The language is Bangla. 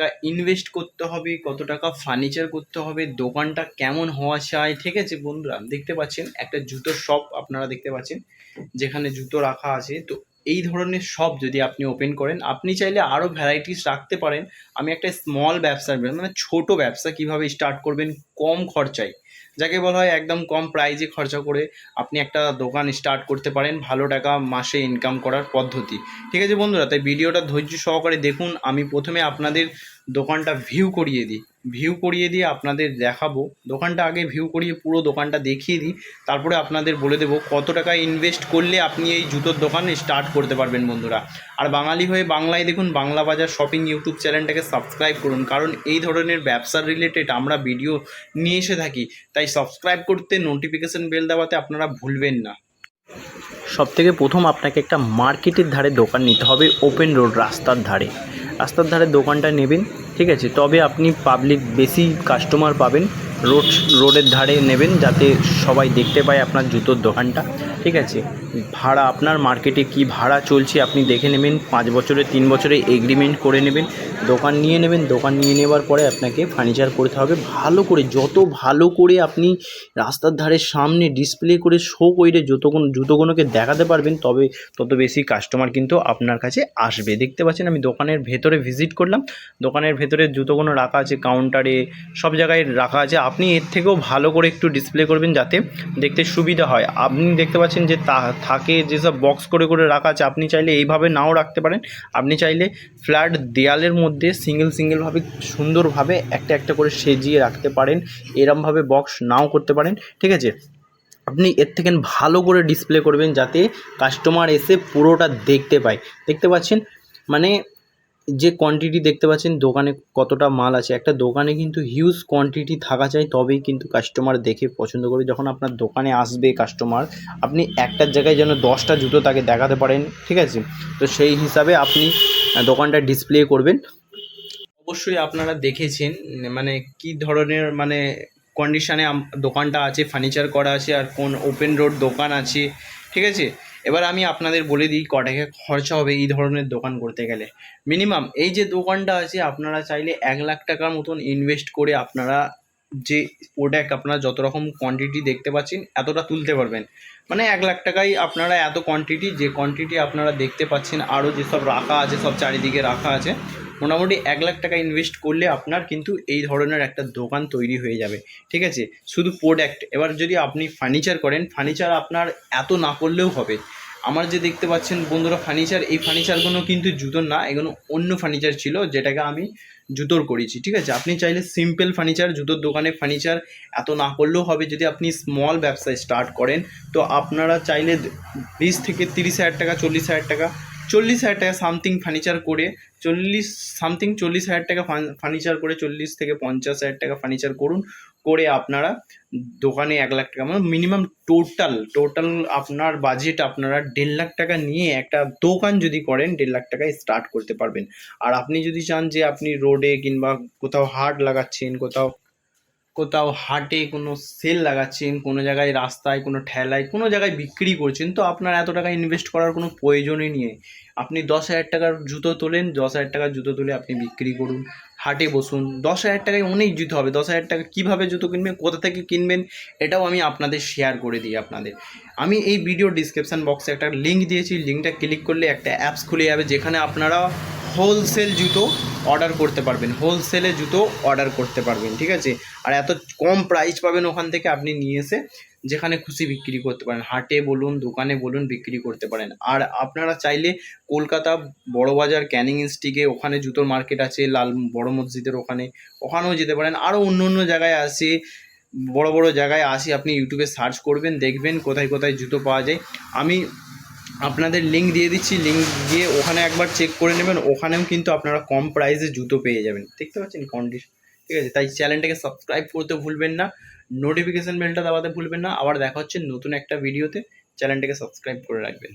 টাকা ইনভেস্ট করতে হবে, কত টাকা ফার্নিচার করতে হবে, দোকানটা কেমন হওয়া চাই, ঠিক আছে বন্ধুরা? দেখতে পাচ্ছেন একটা জুতোর শপ আপনারা দেখতে পাচ্ছেন, যেখানে জুতো রাখা আছে। তো এই ধরনের শপ যদি আপনি ওপেন করেন, আপনি চাইলে আরও ভ্যারাইটিস রাখতে পারেন। আমি একটা স্মল ব্যবসার মানে ছোট ব্যবসা কীভাবে স্টার্ট করবেন, কম খরচায়। যাকে বলা হয় একদম কম প্রাইজে খরচা করে আপনি একটা দোকান স্টার্ট করতে পারেন ভালো টাকা মাসে ইনকাম করার পদ্ধতি। ঠিক আছে বন্ধুরা, তাই ভিডিওটা ধৈর্য সহকারে দেখুন, আমি প্রথমে আপনাদের দোকানটা ভিউ করিয়ে দিই। ভিউ করিয়ে দিয়ে আপনাদের দেখাবো। দোকানটা আগে ভিউ করিয়ে পুরো দোকানটা দেখিয়ে দিই। তারপরে আপনাদের বলে দেবো কত টাকা ইনভেস্ট করলে আপনি এই জুতোর দোকান স্টার্ট করতে পারবেন বন্ধুরা। আর বাঙালি হয়ে বাংলায় দেখুন বাংলা বাজার শপিং ইউটিউব চ্যানেলটাকে সাবস্ক্রাইব করুন। কারণ এই ধরনের ব্যবসার রিলেটেড আমরা ভিডিও নিয়ে এসে থাকি। তাই সাবস্ক্রাইব করতে নোটিফিকেশান বেল দেওয়াতে আপনারা ভুলবেন না। সব থেকে প্রথম আপনাকে একটা মার্কেটের ধারে দোকান নিতে হবে। ওপেন রোড রাস্তার ধারে। রাস্তার ধারে দোকানটা নেবেন। ঠিক আছে তবে আপনি পাবলিক বেশি কাস্টমার পাবেন। রোড, রোডের ধারে নেবেন যাতে সবাই দেখতে পায় আপনার জুতোর দোকানটা, ঠিক আছে? ভাড়া, আপনার মার্কেটে কি ভাড়া চলছে আপনি দেখে নেবেন, পাঁচ বছরে, তিন বছরে এগ্রিমেন্ট করে নেবেন, দোকান নিয়ে নেবেন, দোকান নিয়ে নেওয়ার পরে আপনাকে ফার্নিচার করতে হবে। ভালো করে, যত ভালো করে আপনি রাস্তার ধারে সামনে ডিসপ্লে করে শো করে জুতোগুলো জুতোগুলোকে দেখাতে পারবেন, তবে তত বেশি কাস্টমার কিন্তু আপনার কাছে আসবে। দেখতে পাচ্ছেন, আমি দোকানের ভেতরে ভিজিট করলাম। দোকানের ভেতরে জুতোগুলো রাখা আছে কাউন্টারে সব জায়গায় রাখা আছে। আপনি এর থেকেও ভালো করে একটু ডিসপ্লে করবেন যাতে দেখতে সুবিধা হয়। আপনি দেখতে পাচ্ছেন যে তা, থাকে যেসব বক্স করে করে রাখা আছে, আপনি চাইলে এইভাবে নাও রাখতে পারেন। আপনি চাইলে ফ্ল্যাট দেয়ালের মধ্যে সিঙ্গেল সিঙ্গেলভাবে সুন্দরভাবে একটা একটা করে সেজিয়ে রাখতে পারেন। এরমভাবে বক্স নাও করতে পারেন। ঠিক আছে? আপনি এর থেকে ভালো করে ডিসপ্লে করবেন যাতে কাস্টমার এসে পুরোটা দেখতে পায়। দেখতে পাচ্ছেন? মানে যে কোয়ান্টিটি দেখতে পাচ্ছেন, দোকানে কতটা মাল আছে। একটা দোকানে কিন্তু হিউজ কোয়ান্টিটি থাকা চাই, তবেই কিন্তু কাস্টমার দেখে পছন্দ করবে। যখন আপনার দোকানে আসবে কাস্টমার আপনি একটার জায়গায় যেন দশটা জুতো তাকে দেখাতে পারেন, ঠিক আছে? তো সেই হিসাবে আপনি দোকানটা ডিসপ্লে করবেন। অবশ্যই আপনারা দেখেছেন মানে কি ধরনের মানে কন্ডিশনে দোকানটা আছে ফার্নিচার করা আছে, আর কোন ওপেন রোড দোকান আছে, ঠিক আছে? এবার আমি আপনাদের বলে দিই, ক টাকা খরচা হবে এই ধরনের দোকান করতে গেলে। মিনিমাম এই যে দোকানটা আছে, আপনারা চাইলে এক লাখ টাকার মতন ইনভেস্ট করে আপনারা যে প্রোডাক্ট আপনারা যত রকম কোয়ান্টিটি দেখতে পাচ্ছেন, এতটা তুলতে পারবেন। মানে এক লাখ টাকায় আপনারা এত কোয়ান্টিটি যে কোয়ান্টিটি আপনারা দেখতে পাচ্ছেন আরও যেসব রাখা আছে, সব চারিদিকে রাখা আছে, মোটামুটি এক লাখ টাকা ইনভেস্ট করলে আপনার কিন্তু এই ধরনের একটা দোকান তৈরি হয়ে যাবে। ঠিক আছে? শুধু প্রোডাক্ট এবার যদি আপনি ফার্নিচার করেন ফার্নিচার আপনার এত না করলেও হবে। আমার যে দেখতে পাচ্ছেন বন্ধুরা ফার্নিচার এই ফার্নিচারগুলো কিন্তু জুতোর না, এগুলো অন্য ফার্নিচার ছিল যেটাকে আমি জুতোর করেছি, ঠিক আছে? আপনি চাইলে সিম্পল ফার্নিচার জুতোর দোকানে ফার্নিচার এত না করলেও হবে যদি আপনি স্মল ব্যবসা স্টার্ট করেন। তো আপনারা চাইলে বিশ থেকে তিরিশ হাজার টাকা, চল্লিশ হাজার টাকা, চল্লিশ হাজার টাকা সামথিং ফার্নিচার করে, চল্লিশ সামথিং চল্লিশ হাজার টাকা ফার্নিচার করে চল্লিশ থেকে পঞ্চাশ হাজার টাকা ফার্নিচার করুন। করে আপনারা দোকানে এক লাখ টাকা মানে মিনিমাম টোটাল টোটাল আপনার বাজেট আপনারা দেড় লাখ টাকা নিয়ে একটা দোকান যদি করেন, দেড় লাখ টাকায় স্টার্ট করতে পারবেন। আর আপনি যদি চান যে আপনি রোডে কিংবা কোথাও হাট লাগাচ্ছেন, কোথাও কোথাও হাটে কোনো সেল লাগাচ্ছেন, কোনো জায়গায় রাস্তায়, কোনো ঠেলায়, কোনো জায়গায় বিক্রি করছেন, তো আপনার এত টাকা ইনভেস্ট করার কোনো প্রয়োজনই নেই। আপনি দশ হাজার টাকার জুতো তোলেন, দশ হাজার টাকার জুতো তুলে আপনি বিক্রি করুন। হাটে বসুন। দশ হাজার টাকায় অনেক জুতো হবে। দশ হাজার টাকা কীভাবে জুতো কিনবেন, কোথা থেকে কিনবেন, এটাও আমি আপনাদের শেয়ার করে দিই আপনাদের। আমি এই ভিডিও ডিসক্রিপশান বক্সে একটা লিঙ্ক দিয়েছি। লিঙ্কটা ক্লিক করলে একটা অ্যাপস খুলে যাবে, যেখানে আপনারা হোলসেল জুতো অর্ডার করতে পারবেন, হোলসেলে জুতো অর্ডার করতে পারবেন, ঠিক আছে? আর এত কম প্রাইস পাবেন ওখান থেকে আপনি নিয়ে এসে, যেখানে খুশি বিক্রি করতে পারেন। হাটে বলুন, দোকানে বলুন, বিক্রি করতে পারেন। আর আপনারা চাইলে কলকাতা বড়বাজার, ক্যানিং স্ট্রিটে ওখানে জুতোর মার্কেট আছে, লাল, বড় মসজিদের ওখানে, ওখানেও যেতে পারেন। আরও অন্য অন্য জায়গায় আছে বড় বড় জায়গায় আসি, আপনি ইউটিউবে সার্চ করবেন, দেখবেন কোথায় কোথায় জুতো পাওয়া যায়। আমি আপনাদের লিঙ্ক দিয়ে দিচ্ছি লিঙ্ক দিয়ে ওখানে একবার চেক করে নেবেন, ওখানেও কিন্তু আপনারা কম প্রাইসে জুতো পেয়ে যাবেন। দেখতে পাচ্ছেন কন্ডিশন ঠিক আছে? তাই চ্যানেলটাকে সাবস্ক্রাইব করতে ভুলবেন না নোটিফিকেশান বেলটা দাবাতে ভুলবেন না, আবার দেখা হচ্ছে নতুন একটা ভিডিওতে চ্যানেলটাকে সাবস্ক্রাইব করে রাখবেন।